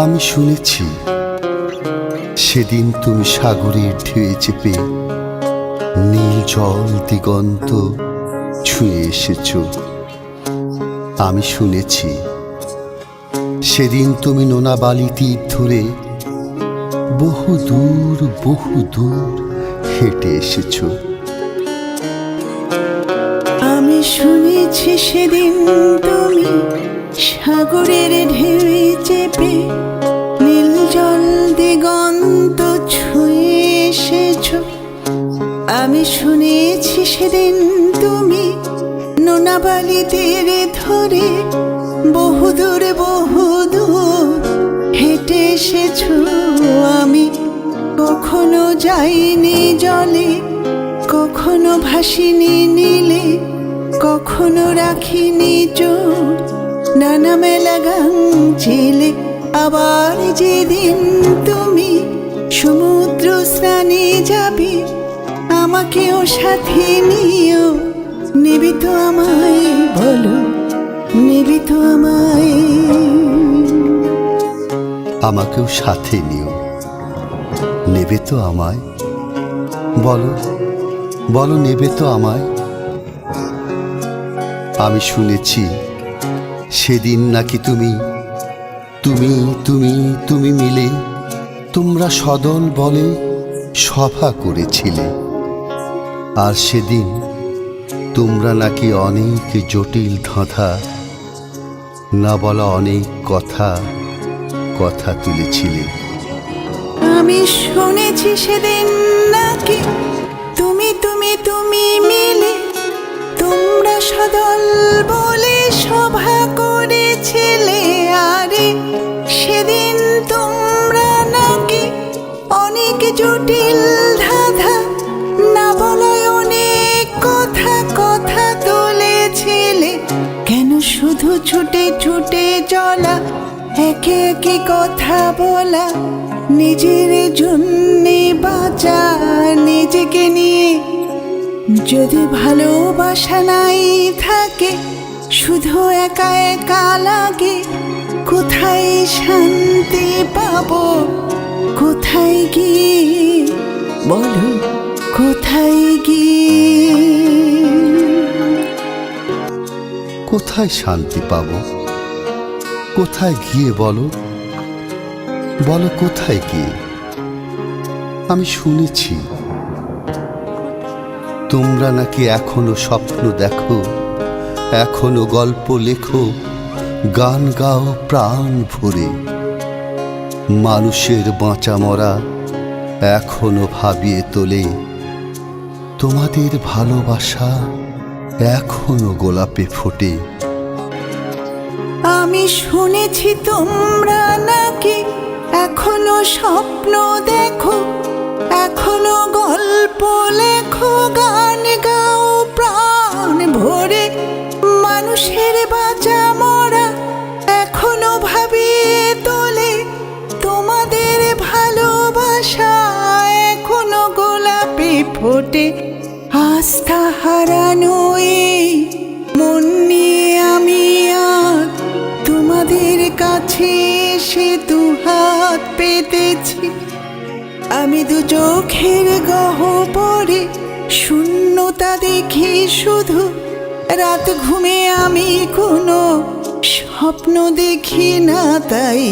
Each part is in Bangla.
আমি শুনেছি, সেদিন তুমি সাগরের ঢেউয়ে চেপে নীল জল দিগন্ত ছুঁয়ে এসেছ। আমি শুনেছি, সেদিন তুমি নোনা বালি তীর ধরে বহু দূর বহু দূর হেঁটে এসেছ। আমি শুনেছি, সেদিন তুমি সাগরের ঢেউয়ে চেপে দিগন্ত ছুঁয়ে এসেছ। আমি শুনেছি সেদিন তুমি নোনাবালি তীরে ধরে বহুদূর বহুদূর হেঁটে এসেছ। আমি কখনো যাইনি জলে, কখনো ভাসিনি নীলে, কখনো রাখিনি চোখ নানা মেলা গান ছেলে আবার যেদিন তুমি সমুদ্র স্নানে যাবে, আমাকেও সাথে নিও নেবে তো আমায়, বলো, নেবে তো আমায়। আমাকেও সাথে নিও, নেবে তো আমায়, বলো বলো, নেবে তো আমায়। আমি শুনেছি সেদিন নাকি তুমি তুমি তুমি তুমি মিলে তোমরা সদল বলে সভা করেছিলে। আর সেদিন তোমরা নাকি অনেক জটিল ধাঁধা, না বলা অনেক কথা কথা তুলেছিলে। আমি শুনেছি সেদিন নাকি জটিল ধাঁধা, না বলায় অনেক কথা কথা তুলেছিলে। কেন শুধু ছুটে ছুটে চলা, একে একে কথা বলা, নিজের জন্যে বাঁচা, নিজেকে নিয়ে? যদি ভালোবাসা নাই থাকে, শুধু একা একা লাগে, কোথায় শান্তি পাবো? কোথায় গিয়ে, বলো কোথায় গিয়ে? কোথায় শান্তি পাব? কোথায় গিয়ে বলো? বলো কোথায় গিয়ে? আমি শুনেছি। তোমরা নাকি এখনও স্বপ্ন দেখো, এখনও গল্প লেখো, গান গাও, প্রাণ ভরে। মানুষের বাঁচা মরা এখনও ভাবিয়ে তোলে। তোমাদের ভালোবাসা এখনও গোলাপে ফোটে। আমি শুনেছি তোমরা নাকি এখনও স্বপ্ন দেখো, এখনও গল্প লেখো ফোটে আস্থা হারানো মন নিয়ে আমি আর তোমাদের কাছে এসে দু হাত পেতেছি। আমি দু চোখের গহ্বরে শূন্যতা দেখি শুধু। রাত ঘুমে আমি কোনো স্বপ্ন দেখি না তাই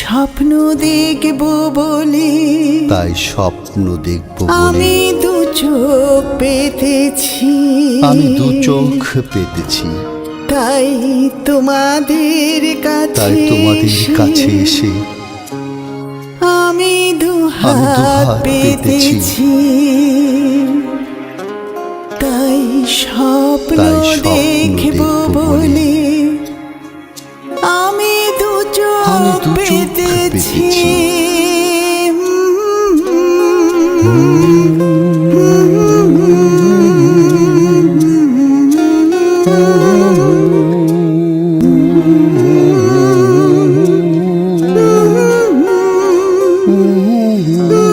স্বপ্ন দেখব বলে। তাই স্বপ্ন দেখব আমি দু চোখ পেতেছি আমি দু চোখ পেতেছি তাই তোমাদের কাছে তাই তোমাদের কাছে এসে আমি দু হাত পেতেছি তাই স্বপ্ন দেখব বলে আমি দু চোখ পেতেছি Mm-hmm. you.